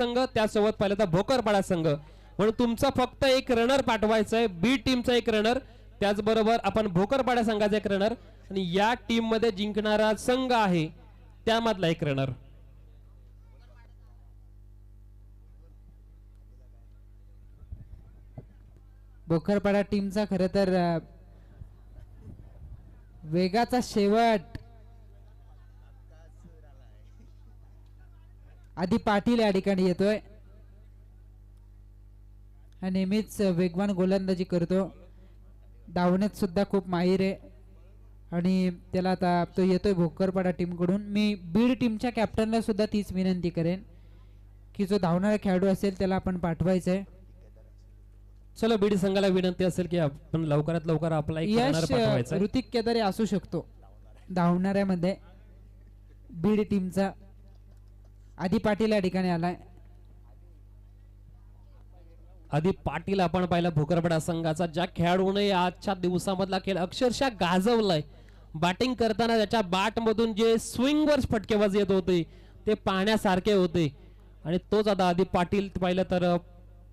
संघ त्यासोबत पहिल्यांदा तर भोकरपाडा संघ. म्हणून तुमचा फक्त एक रनर पाठवायचा आहे बी टीमचा एक रनर त्याचबरोबर आपण भोकरपाडा संघाचा एक रनर आणि या टीममध्ये जिंकणारा संघ आहे त्यामधला एक रनर भोकरपाडा टीमचा खर तर वेगाचा शेवट. आधी पाटील या ठिकाणी येतोय. हा नेहमीच वेगवान गोलंदाजी करतो. धावण्यात सुद्धा खूप माहीर आहे. आणि त्याला आता तो येतोय भोकरपाडा टीमकडून. मी बीड टीमच्या कॅप्टनला सुद्धा तीच विनंती करेन की जो धावणारा खेळाडू असेल त्याला आपण पाठवायचं आहे चलो बीड संघाला विनंती असेल की आपण लवकरात लवकर आपला यश. ऋतिक केदारे असू शकतो धावणाऱ्यामध्ये. बीड टीमचा आधी पाटील या ठिकाणी आलाय. आधी पाटील आपण पाहिला भोकरपडा संघाचा ज्या खेळाडूने आजच्या दिवसामधला खेळ अक्षरशः गाजवलाय. बॅटिंग करताना त्याच्या बॅट मधून जे स्विंग वर फटकेबाज येत होते ते पाहण्यासारखे होते. आणि तोच आता आधी पाटील पाहिलं तर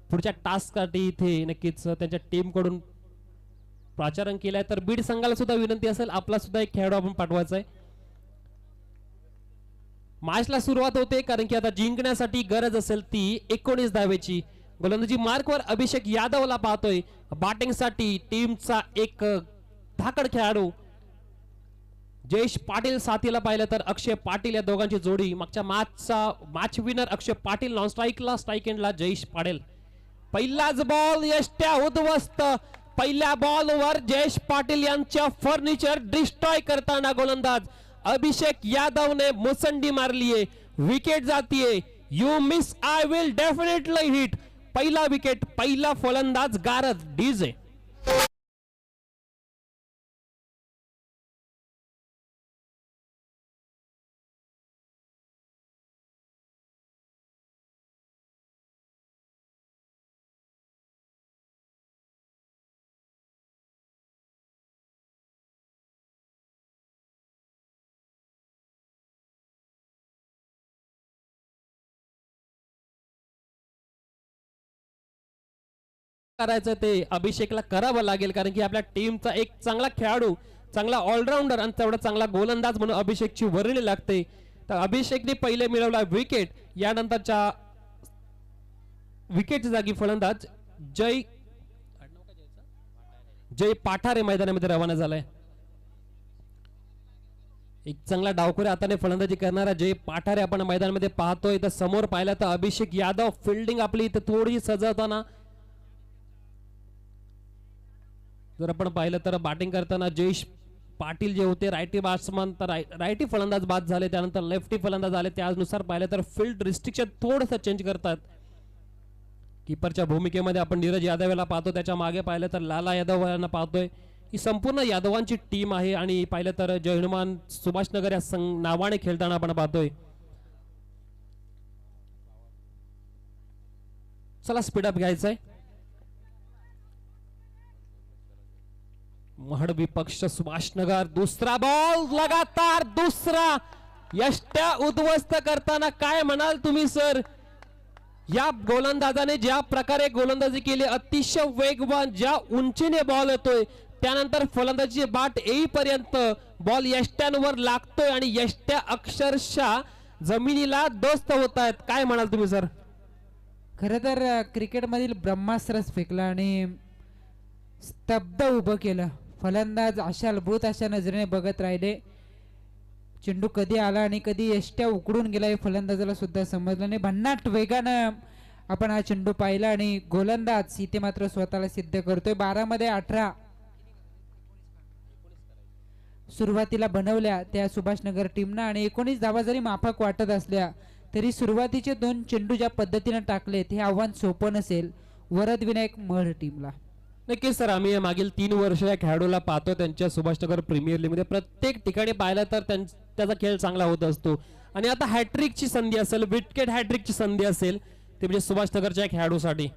पुढच्या टास्कसाठी इथे नक्कीच त्यांच्या टीमकडून प्राचारण केलंय. तर बीड संघाला सुद्धा विनंती असेल आपला सुद्धा एक खेळाडू आपण पाठवायचा आहे मॅचला सुरुवात होते कारण की आता जिंकण्यासाठी गरज असेल ती एकोणीस धावेची. गोलंदाजी मार्कवर अभिषेक यादवला पाहतोय. बॅटिंगसाठी टीमचा एक धाकड खेळाडू. जयेश पाटील साथीला पाहिलं तर अक्षय पाटील या दोघांची जोडी. मागच्या मॅचचा match winner Akshay Patil non स्ट्राईकला strike एंडला जयेश पाटील. पहिलाच बॉल यष्ट्या उद्ध्वस्त. पहिल्या बॉलवर जयेश पाटील यांच्या फर्निचर डिस्ट्रॉय करताना गोलंदाज अभिषेक यादवने मुसंडी मारलीये विकेट जातीये. You miss I will definitely hit पहिला विकेट पहिला फलंदाज गारद डीजे करायचं ते अभिषेकला करावं लागेल कारण की आपल्या टीमचा एक चांगला खेळाडू चांगला ऑलराऊंडर आणि तेवढा चांगला गोलंदाज म्हणून अभिषेकची वर्णी लागते. तर अभिषेकने पहिले मिळवला विकेट यानंतरच्या विकेटच्या जागी फलंदाज जय जय पाठारे मैदानामध्ये रवाना झालाय. एक चांगला डावखुऱ्या हाताने फलंदाजी करणारा जय पाठारे आपण मैदानामध्ये पाहतोय. तर समोर पाहिला तर अभिषेक यादव फिल्डिंग आपली इथे थोडी सजवताना जर आपण पाहिलं तर बॅटिंग करताना जयेश पाटील जे होते रायटी बॅट्समन तर रायटी फलंदाज बाद झाले त्यानंतर लेफ्टी फलंदाज आले. त्यानुसार पाहिलं तर फील्ड रिस्ट्रिक्शन थोडंसं चेंज करतात. किपरच्या भूमिकेमध्ये आपण नीरज यादव याला पाहतो. त्याच्यामागे पाहिलं तर लाला यादव यांना पाहतोय. ही संपूर्ण यादवांची टीम आहे आणि पाहिलं तर जय हनुमान सुभाषनगर या संघ नावाने खेळताना आपण पाहतोय. चला स्पीडअप घ्यायचंय. महड विपक्ष सुभाषनगर दुसरा बॉल लगातार दुसरा. यष्ट्या उद्ध्वस्त करताना काय म्हणाल तुम्ही सर या गोलंदाजाने ज्या प्रकारे गोलंदाजी केली अतिशय वेगवान ज्या उंचीने बॉल येतोय त्यानंतर फलंदाजी बाट येईपर्यंत बॉल यष्ट्यांवर लागतोय आणि यष्ट्या अक्षरशः जमिनीला दोस्त होत आहेत काय म्हणाल तुम्ही सर खरं तर क्रिकेटमधील ब्रह्मास्त्रच फेकला आणि स्तब्ध उभं केलं. फलंदाज अशा अशा नजरेने बघत राहिले. चेंडू कधी आला आणि कधी एष्ट्या उकडून गेला हे फलंदाजाला सुद्धा समजलं नाही. भन्नाट वेगानं आपण हा चेंडू पाहिला आणि गोलंदाज इथे मात्र स्वतःला सिद्ध करतोय. बारामध्ये अठरा. सुरुवातीला बनवल्या त्या सुभाषनगर टीमनं आणि एकोणीस धावा जरी माफक वाटत असल्या तरी सुरुवातीचे दोन चेंडू ज्या पद्धतीनं टाकलेत हे आव्हान सोपं नसेल. वरद विनायक मड टीमला. नक्कीच सर आम्ही या मागील तीन वर्ष या खेळाडूला पाहतो. त्यांच्या सुभाषनगर प्रीमियर लीगमध्ये प्रत्येक ठिकाणी पाहिलं तर त्याचा खेळ चांगला होत असतो. आणि आता हॅट्रिकची संधी असेल विटकेट हॅट्रिकची संधी असेल ते म्हणजे सुभाषनगरच्या या खेळाडूसाठी.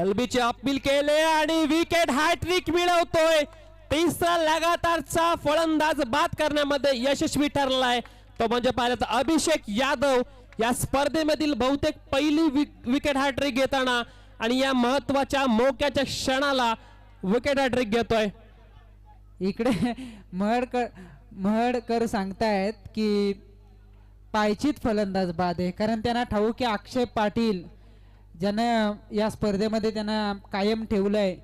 एलबीचे अपील केले आणि विकेट हॅट्रिक मिळवतोय. तिसरा लगातारचा फलंदाज बाद करण्यामध्ये यशस्वी ठरलाय. तो म्हणजे पाहिलं तर अभिषेक यादव. या स्पर्धेमधील बहुतेक पहिली विकेट हॅट्रिक घेताना आणि या महत्त्वाच्या मोक्याच्या क्षणाला विकेट हॅट्रिक घेतोय. इकडे महडकर महडकर सांगतायत की पायचीत फलंदाज बाद आहे. कारण त्यांना ठाऊक की अक्षय पाटील ज्यानं या स्पर्धेमध्ये त्यांना कायम ठेवलंय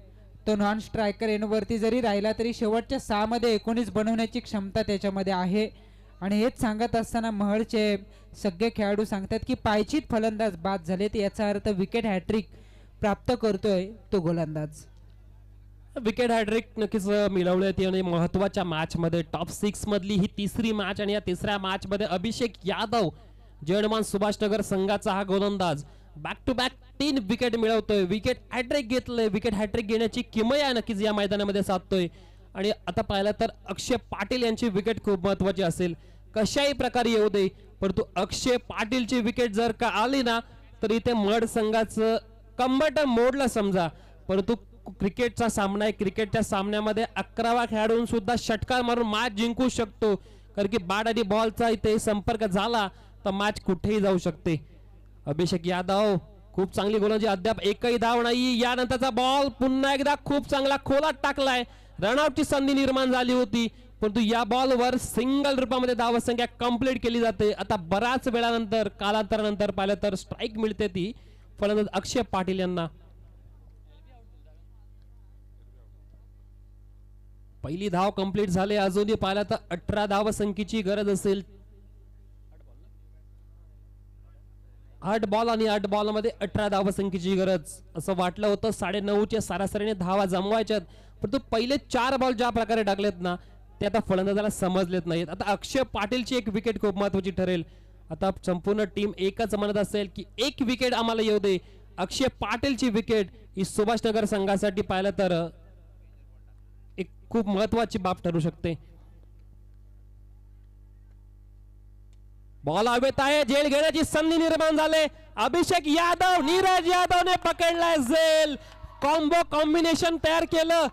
तो नॉन स्ट्रायकर एनवरती जरी राहिला तरी शेवटच्या सहामध्ये एकोणीस बनवण्याची क्षमता त्याच्यामध्ये आहे. आणि हेच सांगत असताना महडचे सगळे खेळाडू सांगतात की पायचीत फलंदाज बाद झालेत. याचा अर्थ विकेट हॅट्रिक प्राप्त करतोय तो गोलंदाज. विकेट हॅड्रिक नक्कीच मिळवले होती आणि महत्त्वाच्या मॅच मध्ये टॉप सिक्स मधली ही तिसरी मॅच आणि या तिसऱ्या मॅच मध्ये अभिषेक यादव जर्मन सुभाषनगर संघाचा हा गोलंदाज. बॅक टू बॅक तीन विकेट मिळवतोय. विकेट हॅट्रिक घेतलंय. विकेट हॅट्रिक घेण्याची किमया नक्कीच या मैदानामध्ये साधतोय. आणि आता पाहिलं तर अक्षय पाटील यांची विकेट खूप महत्वाची असेल. कशाही प्रकारे येऊ दे परंतु अक्षय पाटीलची विकेट जर का आली ना तर इथे मड संघाचं कंबट मोडला समजा. परंतु क्रिकेटचा सामना आहे. क्रिकेटच्या सामन्यामध्ये अकरावा खेळाडून सुद्धा षटकार मारून मॅच जिंकू शकतो. कारण की बॅट आणि बॉलचा इथे संपर्क झाला तर मॅच कुठेही जाऊ शकते. अभिषेक यादव खूप चांगली गोलंदाजी. अद्याप एकही धाव नाही. यानंतरचा बॉल पुन्हा एकदा खूप चांगला खोलात टाकलाय. रनआउटची संधी निर्माण झाली होती. परंतु या बॉलवर सिंगल रूपामध्ये धावसंख्या कंप्लीट केली जाते. आता बराच वेळानंतर कालांतरानंतर पाहिलं तर स्ट्राईक मिळते ती. फलंदाज अक्षय पाटील यांना. पहिली धाव कंप्लीट झाली अजूनही पाहिलं तर अठरा धाव संख्येची गरज असेल. आठ बॉल आणि आठ बॉलमध्ये अठरा धाव संख्येची गरज. असं वाटलं होतं साडे नऊच्या सरासरीने धावा जमवायच्यात. परंतु पहिले चार बॉल ज्या प्रकारे टाकलेत ना ते आता फलंदाजाला समजलेत नाहीत. आता अक्षय पाटीलची एक विकेट खूप महत्वाची ठरेल. आता संपूर्ण टीम एकच म्हणत असेल की एक विकेट आम्हाला येऊ दे. अक्षय पाटीलची विकेट ही सुभाषनगर संघासाठी पाहिलं तर एक खूप महत्वाची बाब ठरू शकते. बॉल हवेत आहे जेल घेण्याची संधी निर्माण झाले. अभिषेक यादव नीरज यादवने पकडलाय जेल. कॉम्बो कॉम्बिनेशन तयार केलं.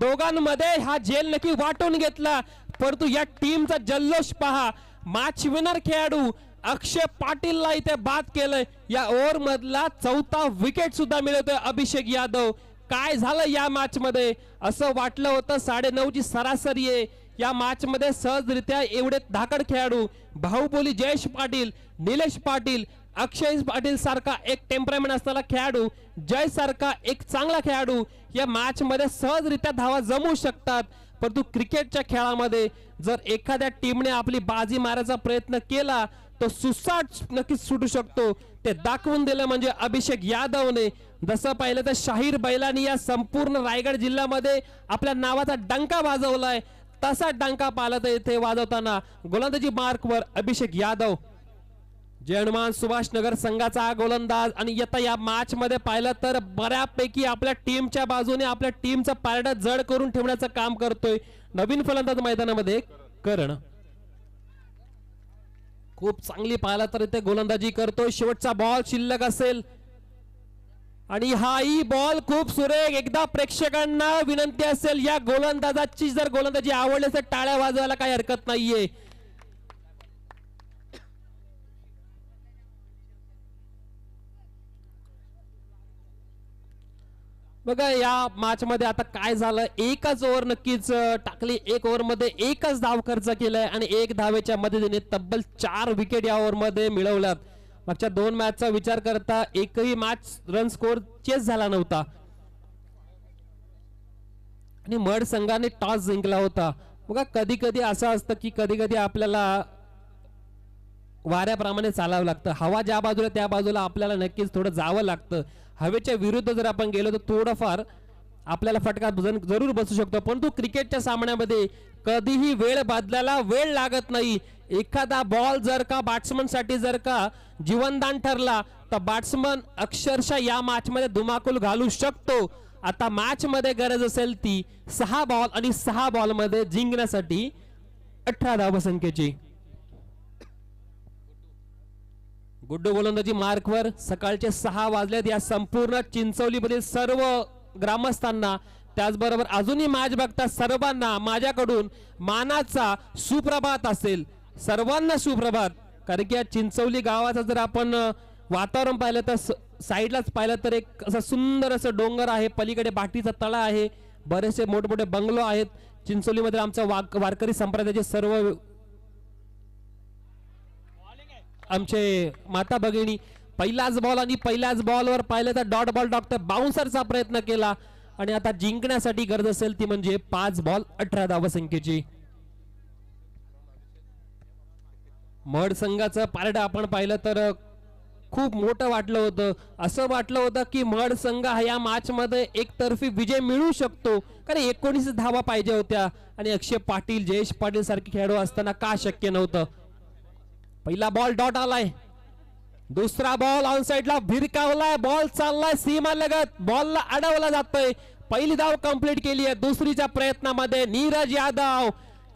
दोघांमध्ये हा जेल नक्की वाटून घेतला. परंतु या टीमचा जल्लोष पहा. मॅच विनर खेळाडू अक्षय पाटीलला इथे बाद केलंय. या ओव्हर मधला चौथा विकेट सुद्धा मिळवतोय अभिषेक यादव. काय झालं या मॅच मध्ये असं वाटलं होतं साडे ची सरासरी आहे. या मॅच मध्ये सहजरित्या एवढे धाकड खेळाडू भाऊबोली जयेश पाटील निलेश पाटील अक्षय पाटील सारखा एक टेम्परामेंट असणारा खेळाडू जय सारखा एक चांगला खेळाडू या मॅच मध्ये सहजरित्या धावा जमू शकतात. परंतु क्रिकेटच्या खेळामध्ये जर एखाद्या टीमने आपली बाजी मारायचा प्रयत्न केला तो सुसाट नक्कीच सुटू शकतो. ते दाखवून दिलं म्हणजे अभिषेक यादवने. जसं पाहिलं तर शाहीर बैलानी या संपूर्ण रायगड जिल्ह्यामध्ये आपल्या नावाचा डंका वाजवलाय. तसा डंका पाहिला तर इथे वाजवताना गोलंदाजी मार्कवर अभिषेक यादव. जयनुमान सुभाष नगर संघाचा हा गोलंदाज आणि येता या मॅच मध्ये पाहिलं तर बऱ्यापैकी आपल्या टीमच्या बाजूने आपल्या टीमचं पारडं जड करून ठेवण्याचं काम करतोय. नवीन फलंदाज मैदानामध्ये करण. खूप चांगली पाहिला तर इथे गोलंदाजी करतोय. शेवटचा बॉल शिल्लक असेल. आणि हाही बॉल खूप सुरेख एकदा प्रेक्षकांना विनंती असेल. या गोलंदाजाची जर गोलंदाजी आवडली असेल टाळ्या वाजवायला काही हरकत नाहीये. बघा या मॅच मध्ये आता काय झालं? एकच ओव्हर नक्कीच टाकली. एक ओव्हरमध्ये एकच धाव खर्च केलाय आणि एक धावेच्या मदतीने तब्बल चार विकेट या ओव्हरमध्ये मिळवल्यात. मागच्या दोन मॅचचा विचार करता एकही मॅच रन स्कोर चेस झाला नव्हता. आणि मड संघाने टॉस जिंकला होता. बघा कधी कधी असं असतं की कधी कधी आपल्याला वाऱ्याप्रमाणे चालावं लागतं. हवा ज्या बाजूला त्या बाजूला आपल्याला नक्कीच थोडं जावं लागतं. हवेच्या विरुद्ध जर आपण गेलो तर थोडंफार आपल्याला फटका जन- जरूर बसू शकतो. परंतु क्रिकेटच्या सामन्यामध्ये कधीही वेळ बदलायला वेळ लागत नाही. एखादा बॉल जर का बॅट्समनसाठी जर का जीवनदान ठरला तर बॅट्समन अक्षरशः या मॅचमध्ये धुमाकूल घालू शकतो. आता मॅचमध्ये गरज असेल ती सहा बॉल आणि सहा बॉलमध्ये जिंकण्यासाठी अठरा धावसंख्येची. गुड्डू गोलंदाजी मार्कवर सकाळचे सहा वाजल्यात या संपूर्ण चिंचवलीमधील सर्व ग्रामस्थांना त्याचबरोबर अजूनही मॅच बघता सर्वांना माझ्याकडून मानाचा सुप्रभात असेल. सर्वांना सुप्रभात. कारण की या चिंचवली गावाचं जर आपण वातावरण पाहिलं तर स- साईडलाच पाहिलं तर एक असं सुंदर असं डोंगर आहे. पलीकडे बाटीचा तळा आहे. बरेचसे मोठमोठे बंगलो आहेत. चिंचोलीमध्ये आमच्या वाक वारकरी संप्रदायाचे सर्व आमचे माता भगिनी पहिलाच बॉल आणि पहिल्याच बॉलवर पाहिलं तर डॉट बॉल डॉक्टर बाउन्सरचा प्रयत्न केला. आणि आता जिंकण्यासाठी गरज असेल ती म्हणजे पाच बॉल अठरा धावसंख्येची मड संघाचं पारडं आपण पाहिलं तर खूप मोठं वाटलं होतं. असं वाटलं होतं की मड संघ हा या मॅचमध्ये एकतर्फी विजय मिळू शकतो. कारण एकोणीस धावा पाहिजे होत्या. आणि अक्षय पाटील जयेश पाटील सारखे खेळाडू असताना का शक्य नव्हतं? पहिला बॉल डॉट आलाय. दुसरा बॉल ऑन साइडला भिरकावलाय. बॉल चाललाय सीमा लगत बॉलला अडवला जातोय. पहिली धाव कंप्लीट केली आहे. दुसरीच्या प्रयत्नामध्ये नीरज यादव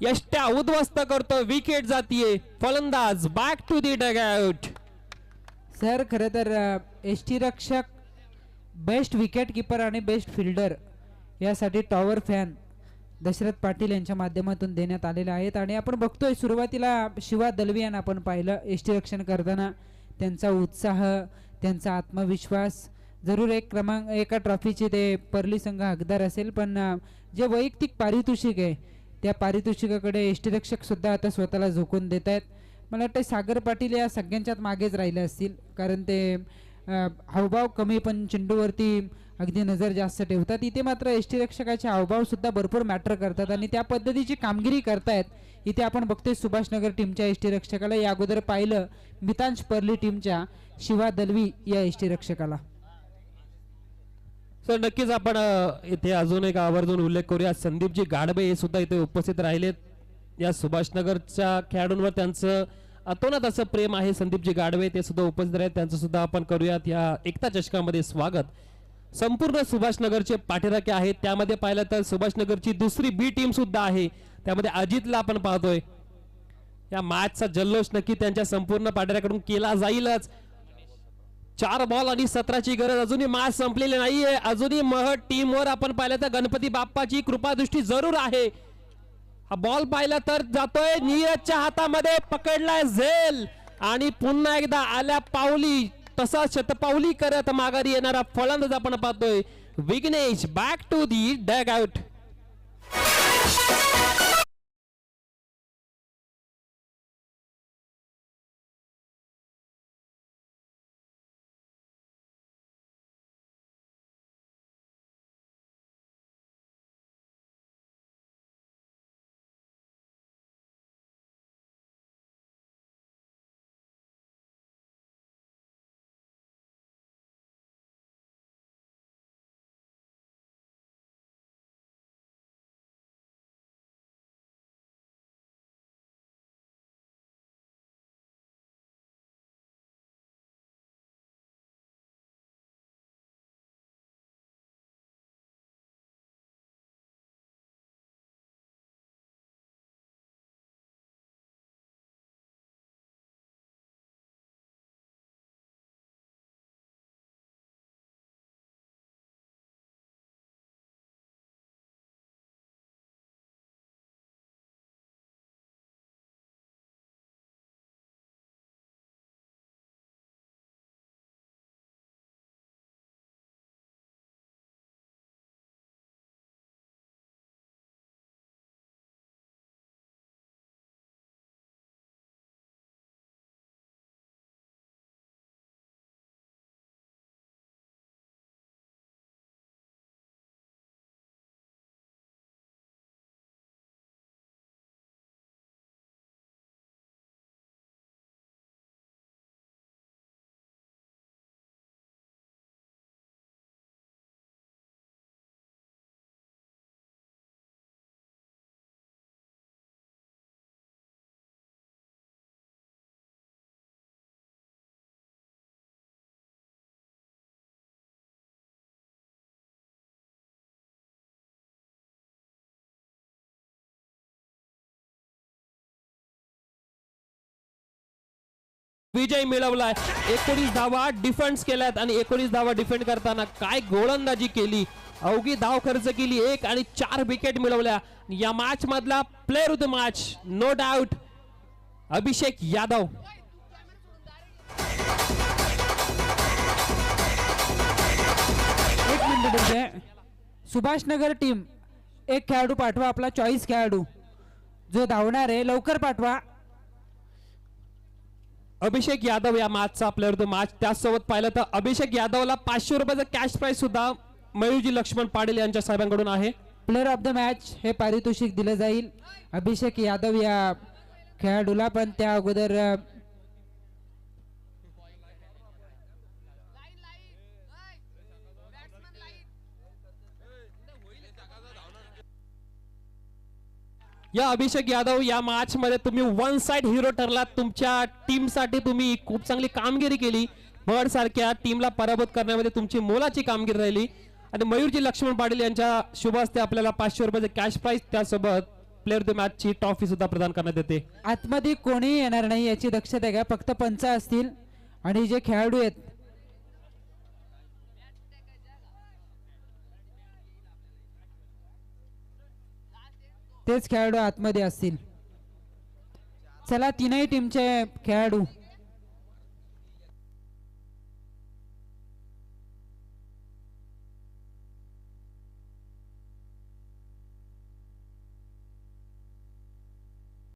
यष्ट्या उद्ध्वस्त करतो विकेट जातीये. फलंदाज back to the dugout sir खरं तर एस टी रक्षक बेस्ट विकेट किपर आणि बेस्ट फिल्डर यासाठी टॉवर फॅन दशरथ पाटील यांच्या माध्यमातून देण्यात आलेल्या आहेत. आणि आपण बघतोय सुरुवातीला शिवा दलवी यांना आपण पाहिलं एस टी रक्षण करताना त्यांचा उत्साह त्यांचा आत्मविश्वास. जरूर एक क्रमांक एका ट्रॉफीचे ते परली संघ हकदार असेल पण जे वैयक्तिक पारितोषिक आहे त्या पारितोषिकाकडे एस सुद्धा आता स्वतःला झोकून देत आहेत. मला वाटतं सागर पाटील या सगळ्यांच्यात मागेच राहिले असतील कारण ते हावभाव कमी पण चेंडूवरती अगदी नजर जास्त ठेवतात. इथे मात्र एस टी रक्षकाचे हावभाव सुद्धा भरपूर मॅटर करतात आणि त्या पद्धतीची कामगिरी करतायत. इथे आपण बघतोय सुभाषनगर टीमच्या एस टी रक्षकाला या अगोदर पाहिलं मितांश पर्ली टीमच्या शिवा दलवी या एस टी रक्षकाला सर नक्कीच आपण इथे अजून एक आवर्जून उल्लेख करूया. संदीपजी गाडबे हे सुद्धा इथे उपस्थित राहिलेत. या सुभाषनगरच्या खेळाडूंवर त्यांचं अतोनात असं प्रेम आहे. संदीपजी गाडवे ते सुद्धा उपस्थित आहेत त्यांचं सुद्धा आपण करूयात. या एकता चषकामध्ये स्वागत. संपूर्ण सुभाषनगरचे पाठीराखे आहेत. त्यामध्ये पाहिलं तर सुभाषनगरची दुसरी बी टीम सुद्धा आहे. त्यामध्ये अजितला आपण पाहतोय. या मॅचचा जल्लोष नक्की त्यांच्या संपूर्ण पाठीराकडून केला जाईलच. चार बॉल आणि सतराची गरज. अजूनही मॅच संपलेली नाहीये. अजूनही महट टीमवर आपण पाहिलं तर गणपती बाप्पाची कृपादृष्टी जरूर आहे. हा बॉल पाहिला तर जातोय नीरजच्या हातामध्ये. पकडलाय झेल. आणि पुन्हा एकदा आल्या पावली. तसा शतपावली करत माघारी येणारा फलंदाज आपण पाहतोय. Vighnesh back to the dugout विजय मिळवलाय. एकोणीस धावा डिफेंड केल्यात आणि एकोणीस धावा डिफेंड करताना काय गोलंदाजी केली? अवघी धाव खर्च केली एक आणि चार विकेट मिळवल्या. या मॅच मधला player of the match no doubt Abhishek Yadav. एक मिनिट सुभाष नगर टीम एक खेळाडू पाठवा आपला चॉईस खेळाडू. जो धावणार आहे लवकर पाठवा. अभिषेक यादव या मॅचचा प्लेअर तो मॅच त्याचसोबत पाहिलं तर अभिषेक यादवला पाचशे रुपयाचं कॅश प्राइज सुद्धा मयूरजी लक्ष्मण पाटील यांच्या साहेबांकडून आहे. प्लेअर ऑफ द मॅच हे पारितोषिक दिलं जाईल. अभिषेक यादव या खेळाडूला पण त्या अगोदर या अभिषेक यादव या मॅच मध्ये तुम्ही वन साइड हिरो ठरलात. तुमच्या टीमसाठी तुम्ही खूप चांगली कामगिरी केली. बर्ड सारख्या टीमला पराभूत करण्यामध्ये तुमची मोलाची कामगिरी राहिली. आणि मयूरजी लक्ष्मण पाटील यांच्या शुभ हस्ते आपल्याला पाचशे रुपयाचे कॅश प्राइज त्यासोबत प्लेअर द मॅच ची ट्रॉफी सुद्धा प्रदान करण्यात येते. आतमध्ये कोणीही येणार नाही याची दक्षता घ्या. फक्त पंच असतील. आणि जे खेळाडू आहेत तेच खेळाडू आतमध्ये असतील. चला तीनही टीमचे खेळाडू.